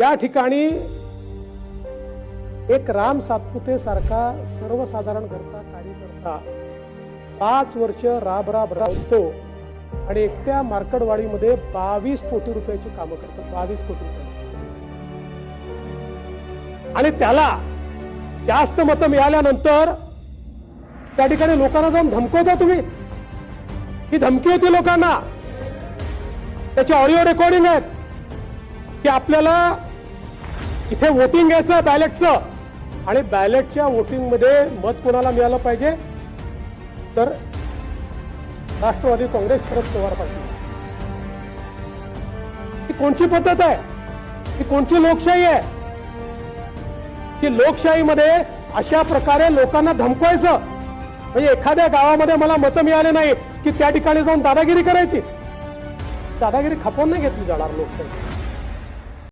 या ठिकाणी एक राम सातपुते सारखा सर्वसाधारण घरचा कार्यकर्ता पाच वर्ष राब राब राबतो आणि एकट्या मार्कडवाडीमध्ये बावीस कोटी रुपयाची कामं करतो. बावीस कोटी रुपये आणि त्याला जास्त मतं मिळाल्यानंतर त्या ठिकाणी लोकांना जाऊन धमकवता तुम्ही. ही धमकी होती लोकांना. त्याचे ऑडिओ रेकॉर्डिंग आहेत. की आपल्याला इथे वोटिंग घ्यायचं बॅलेटचं आणि बॅलेटच्या वोटिंगमध्ये मत कोणाला मिळालं पाहिजे? तर राष्ट्रवादी काँग्रेस शरद पवार पाटील. ही कोणची पद्धत आहे? ही कोणची लोकशाही आहे? की लोकशाहीमध्ये अशा प्रकारे लोकांना धमकवायचं? म्हणजे एखाद्या गावामध्ये मला मतं मिळाले नाही की त्या ठिकाणी जाऊन दादागिरी करायची. दादागिरी खपवून नाही घेतली जाणार लोकशाही.